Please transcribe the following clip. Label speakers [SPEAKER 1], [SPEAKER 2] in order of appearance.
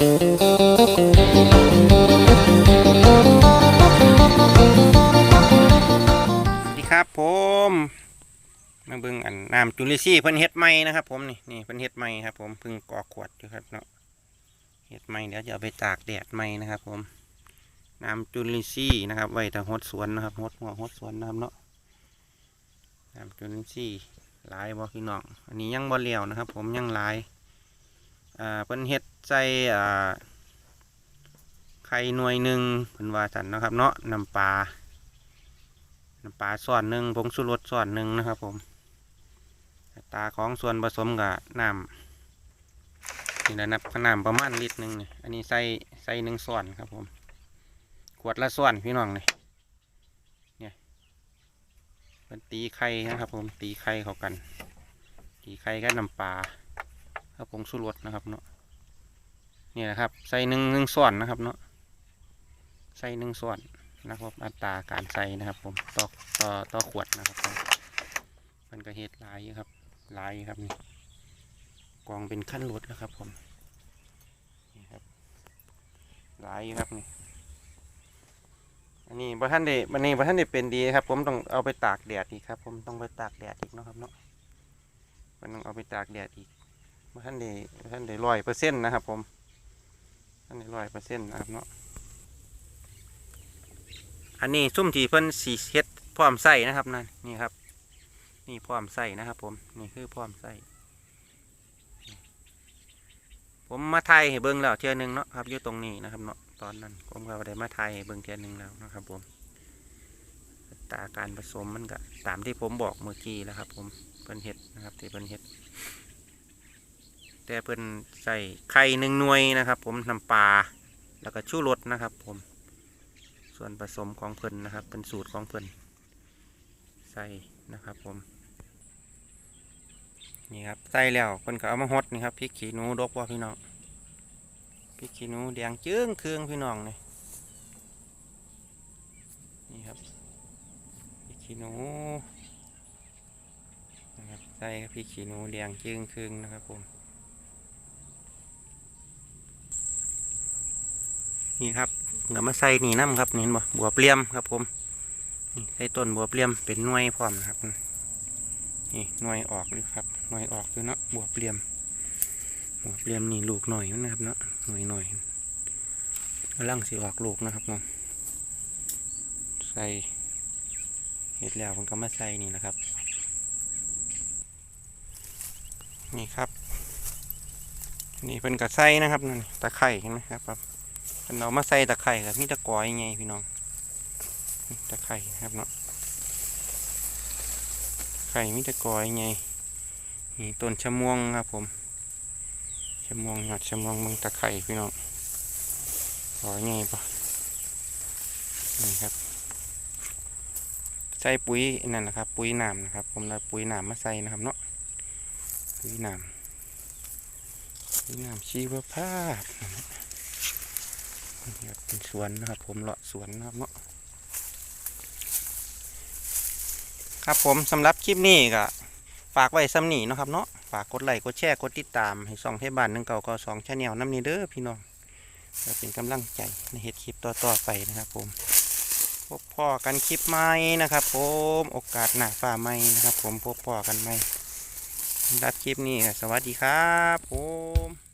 [SPEAKER 1] ดีครับผมเบิ่งอันน้ำจุลิซี่เพิ่นเฮ็ดไม้นะครับ ผมนี่นี่เพิ่นเฮ็ดไม้ครับ ผมเพิ่งกอขวดอยู่ครับเนาะเฮ็ดไม้เดี๋ยวจะเอาไปตากแดดไม้นะครับ ผม น้ำจุลิซี่นะครับ ไว้ทางฮดสวนนะครับฮดหัวฮดสวนนะครับเนาะน้ำจุลิซี่ลายบอพี่น้อง อันนี้ยังบ่เลี่ยวนะครับ ผมยังลาย อ่าเพิ่นเฮ็ดใส่อ่าไข่หน่วยหนึ่งเพิ่นว่าสันนะครับเนาะน้ำปลาน้ำปลาส่วนหนึ่งผงชูรสส่วนหนึ่งนะครับผมตาของส่วนผสมกับน้ำนี่นะนับขนาดประมาณลิตรหนึ่งอันนี้ใส่ใส่หนึ่งส่วนครับผมขวดละส่วนพี่น้องนี่เนี่ยเป็นตีไข่นะครับผมตีไข่เข้ากัน ตีไข่กับน้ำปลา กับผงชูรสนะครับเนาะนี่นะครับ ใส่หนึ่งหนึ่งส่วนนะครับเนาะใส่หนึ่งส่วนนะครับอัตราการใส่นะครับ ผมต่อต่อต่อขวดนะครับผมมันก็เฮ็ดลายครับลายครับนี่กองเป็นขั้นรถแล้วครับ ผมนี่ครับลายครับนี่อันนี้บะท่านเดบันนี้บะท่านเดเป็นดีครับ ผมต้องเอาไปตากแดดอีกครับ ผมต้องไปตากแดดอีกเนาะครับเนาะมันต้องเอาไปตากแดดอีก ท่านเดบะท่านเดร้อยเปอร์เซ็นต์นะครับ ผมท่านเดร้อยเปอร์เซ็นต์นะครับเนาะอันนี้ซุ่มที่เพิ่นสีเฮ็ดพร้อมใส่นะครับนั่นนี่ครับ นี่พร้อมใส่นะครับ ผมนี่คือพร้อมใส่ผมมาไทยให้เบิ้งแล้วเทียหนึงเนาะครับอยู่ตรงนี้นะครับเนาะตอนนั้นผมก็ได้มาไทยให้เบิ้งเทียหนึงแล้วนะครับ ผมตาการผสมมันก็ตามที่ผมบอกเมื่อกี้แล้วครับ ผมเพิ่นเฮ็ดนะครับที่เพิ่นเฮ็ด แต่เพิ่นใส่ไข่หนึ่งหน่วยนะครับ ผมน้ำปลาแล้วก็ชูรสนะครับ ผม ส่วนผสมของเพิ่นนะครับ เป็นสูตรของเพิ่นใส่นะครับ ผมนี่ครับใส่แล้วเพิ่นก็เอามาฮดนี่ครับพริกขี้หนูดกว่าพี่น้องพริกขี้หนูแดงจึ้งเครื่องพี่น้องนี่นี่ครับพริกขี้หนูนะครับใส่พริกขี้หนูแดงจึ้งเครื่องนะครับผม นี่ครับเดี๋ยวมาใส่นี่น้ำครับเห็นบ่บัวเปลี่ยมครับผมนี่ใส่ต้นบัวเปลี่ยมเป็นหน่วยพร้อมนะครับนี่หน่วยออกเลยครับหน่วยออกคือเนาะบัวเปลี่ยมบัวเปลี่ยมนี่ลูกหน่อยนะครับเนาะหน่วยหน่อยกำลังสิออกลูกนะครับเนาะใส่เห็ดแล้วมันก็มาใส่นี่นะครับ นี่ครับ นี่เป็นกระไส้นะครับนั่นตะไคร่เห็นไหมครับ ครับเนเรามาใส่ตะไคร่ครับมีตะกอยไงพี่น้องตะไคร่ครับเนาะไข่มีตะกอยไงนี่ต้นชะม่วงครับผมชะม่วงหอดชะม่วงมึงตะไคร่พี่น้องกอยไงปะนี่ครับใส่ปุ๋ยนั่นนะครับ ปุ๋ยหนามนะครับ ผมเอาปุ๋ยหนามมาใส่นะครับเนาะปุ๋ยหนามปุ๋ยหนามชีวภาพ เป็นสวนนะครับ ผมเลาะสวนนะครับเนาะครับผมสำหรับคลิปนี้ก็ฝากไว้ซ้ำนี่นะครับเนาะฝากกดไลค์กดแชร์กดติดตามให้ส่องให้บ้านหนึ่งเก่าก็สองชาแนลน้ำนี้เด้อพี่น้องเพื่อเป็นกำลังใจในเหตุคลิปต่อๆไปนะครับ ผมพบพ่อกันคลิปใหม่นะครับ ผมโอกาสหน้าฝ่าใหม่นะครับ ผมพบพ่อกันใหม่สำหรับคลิปนี้สวัสดีครับ ผม